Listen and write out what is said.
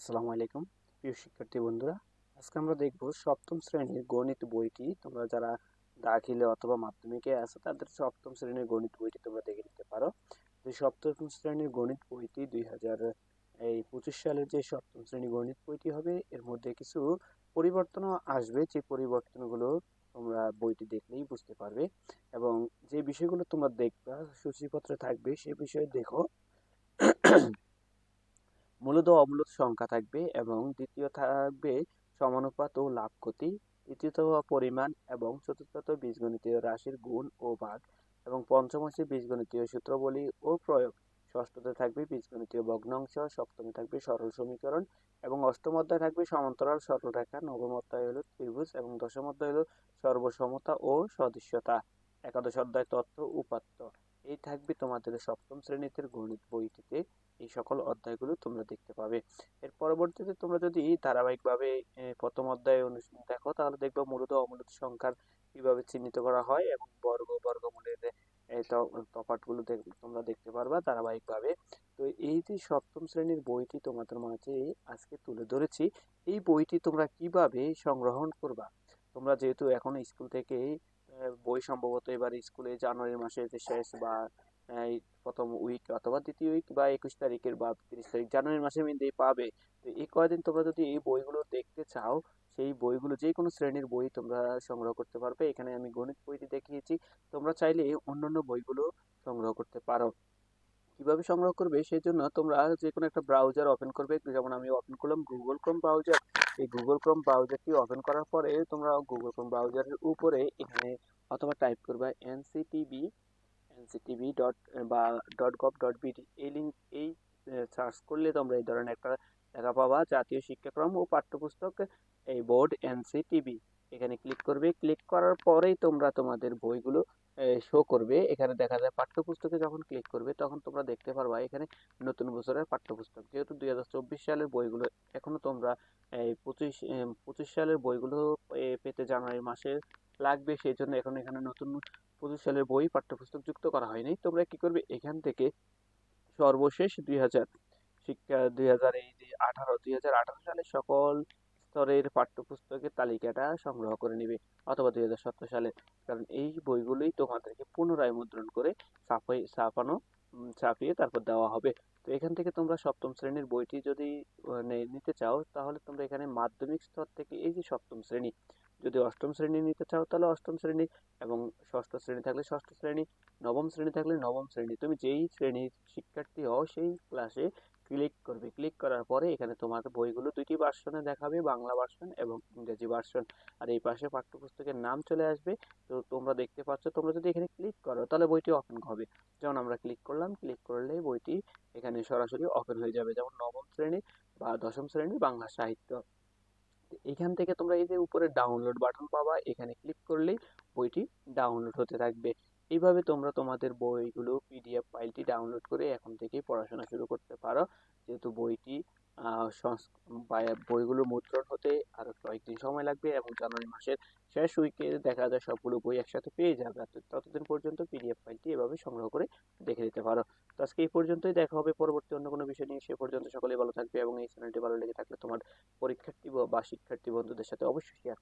আসসালামু আলাইকুম। প্রিয় শিক্ষার্থী বন্ধুরা, আজকে আমরা দেখব সপ্তম শ্রেণির গণিত বইটি। তোমরা যারা দাখিলে অথবা মাধ্যমিকে আছো, তাদের সপ্তম শ্রেণির গণিত বইটি তোমরা দেখে নিতে পারো। যে সপ্তম শ্রেণির গণিত বইটি দুই হাজার এই পঁচিশ সালের যে সপ্তম শ্রেণির গণিত বইটি হবে, এর মধ্যে কিছু পরিবর্তনও আসবে। যে পরিবর্তনগুলো তোমরা বইটি দেখলেই বুঝতে পারবে এবং যে বিষয়গুলো তোমরা দেখবা, সূচিপত্রে থাকবে, সে বিষয়ে দেখো। মূলত অমূলত সংখ্যা থাকবে এবং দ্বিতীয় থাকবে সমানুপাত ও লাভ ক্ষতি, তৃতীয়ত পরিমাণ এবং চতুর্থত বীজগণিতীয় রাশির গুণ ও ভাগ এবং পঞ্চম হচ্ছে বীজগণিতীয় সূত্রবলী ও প্রয়োগ। ষষ্ঠতে থাকবে বীজগণিতীয় ভগ্নাংশ, সপ্তমে থাকবে সরল সমীকরণ এবং অষ্টম অধ্যায় থাকবে সমান্তরাল সরলরেখা নবম অধ্যায় হলো ত্রিভুজ এবং দশম অধ্যায় হলো সর্বসমতা ও সদস্যতা। একাদশ অধ্যায় তত্ত্ব উপাত্ত। এই থাকবে তোমাদের সপ্তম শ্রেণীতে গণিত বইটিতে। এই সকল অধ্যায়গুলো তোমরা দেখতে পাবে। এর পরবর্তীতে তোমরা যদি ধারাবাহিকভাবে প্রথম অধ্যায় অনুশীলন দেখো, তাহলে দেখবে মূলত অমূলত সংখ্যার কীভাবে চিহ্নিত করা হয় এবং বর্গ, বর্গমূলের তফাৎগুলো তোমরা দেখতে পারবা ধারাবাহিকভাবে। তো এই যে সপ্তম শ্রেণির বইটি তোমাদের মাঝে আজকে তুলে ধরেছি, এই বইটি তোমরা কীভাবে সংগ্রহণ করবা? তোমরা যেহেতু এখন স্কুল থেকে বই সম্ভবত এবার স্কুলে জানুয়ারি মাসে শেষ বা এই প্রথম উইক অথবা দ্বিতীয় উইক বা একুশ তারিখের বা তিরিশ তারিখ জানুয়ারি মাসে মধ্যেই পাবে। তো এই কয়দিন তোমরা যদি এই বইগুলো দেখতে চাও, সেই বইগুলো যে কোনো শ্রেণির বই তোমরা সংগ্রহ করতে পারবে। এখানে আমি গণিত বইটি দেখিয়েছি। তোমরা চাইলে অন্যান্য বইগুলো সংগ্রহ করতে পারো। কীভাবে সংগ্রহ করবে সেই জন্য তোমরা যে কোনো একটা ব্রাউজার ওপেন করবে। যেমন আমি ওপেন করলাম গুগল ক্রোম ব্রাউজার এই গুগল ক্রোম ব্রাউজারটি ওপেন করার পরে তোমরা গুগল ক্রোম ব্রাউজারের উপরে এখানে অথবা টাইপ করবে এনসিটিভি এনসিটিভি ডট বা ডট গভ ডট বিডি এই লিঙ্ক এই সার্চ করলে তোমরা এই ধরনের একটা দেখা পাবা, জাতীয় শিক্ষাক্রম ও পাঠ্যপুস্তক, এই বোর্ড এনসিটিভি এখানে ক্লিক করবে। ক্লিক করার পরেই তোমরা তোমাদের বইগুলো শো করবে। এখানে দেখা যায় পাঠ্যপুস্তকে যখন ক্লিক করবে, তখন তোমরা দেখতে পারবা এখানে নতুন বছরের পাঠ্যপুস্তক। যেহেতু দুই চব্বিশ সালের বইগুলো এখনও তোমরা, এই পঁচিশ পঁচিশ সালের বইগুলো পেতে জানুয়ারি মাসে লাগবে, সেই জন্য এখন এখানে নতুন পঁচিশ সালের বই পাঠ্যপুস্তক যুক্ত করা হয়নি। তোমরা কি করবে? এখান থেকে সর্বশেষ দুই হাজার শিক্ষা, দুই হাজার এই যে আঠারো, দুই হাজার আঠারো সালে সকল স্তরের পাঠ্যপুস্তকের তালিকাটা সংগ্রহ করে নেবে অথবা দুই হাজার সতেরো সালে। কারণ এই বইগুলোই তোমাদেরকে পুনরায় মুদ্রণ করে ছাপাই ছাপানো ছাপিয়ে তারপর দেওয়া হবে। তো এখান থেকে তোমরা সপ্তম শ্রেণির বইটি যদি নিতে চাও, তাহলে তোমরা এখানে মাধ্যমিক স্তর থেকে এই যে সপ্তম শ্রেণি, যদি অষ্টম শ্রেণি নিতে চাও, তাহলে অষ্টম শ্রেণি এবং ষষ্ঠ শ্রেণি থাকলে ষষ্ঠ শ্রেণি, নবম শ্রেণি থাকলে নবম শ্রেণি। তুমি যেই শ্রেণির শিক্ষার্থী হও, সেই ক্লাসে ক্লিক করবে। ক্লিক করার পরে এখানে তোমার বইগুলো দুইটি ভার্সনে দেখাবে, বাংলা ভার্সন এবং ইংরেজি ভার্সন আর এই পাশে পাঠ্যপুস্তকের নাম চলে আসবে। তো তোমরা দেখতে পাচ্ছ, তোমরা যদি এখানে ক্লিক করো, তাহলে বইটি ওপেন হবে। যেমন আমরা ক্লিক করলাম ক্লিক করলে বইটি এখানে সরাসরি ওপেন হয়ে যাবে। যেমন নবম শ্রেণি বা দশম শ্রেণি বাংলা সাহিত্য। এখান থেকে তোমরা এই যে উপরে ডাউনলোড বাটন পাবা, এখানে ক্লিক করলেই বইটি ডাউনলোড হতে থাকবে। এইভাবে তোমরা তোমাদের বইগুলো পিডিএফ ফাইলটি ডাউনলোড করে এখন থেকেই পড়াশোনা শুরু করতে পারো। যেহেতু বইটি বইগুলো মুদ্রণ হতে আরও কয়েকদিন সময় লাগবে এবং জানুয়ারি মাসের শেষ উইকে দেখা যায় সবগুলো বই একসাথে পেয়ে যাবে। ততদিন পর্যন্ত পিডিএফ ফাইলটি এভাবে সংগ্রহ করে দেখে নিতে পারো। তো আজকে এই পর্যন্তই। দেখা হবে পরবর্তী অন্য কোনো বিষয় নিয়ে। সে পর্যন্ত সকলেই ভালো থাকবে এবং এই চ্যানেলটি ভালো লেগে থাকলে তোমার পরীক্ষার্থী বা শিক্ষার্থী বন্ধুদের সাথে অবশ্যই শেয়ার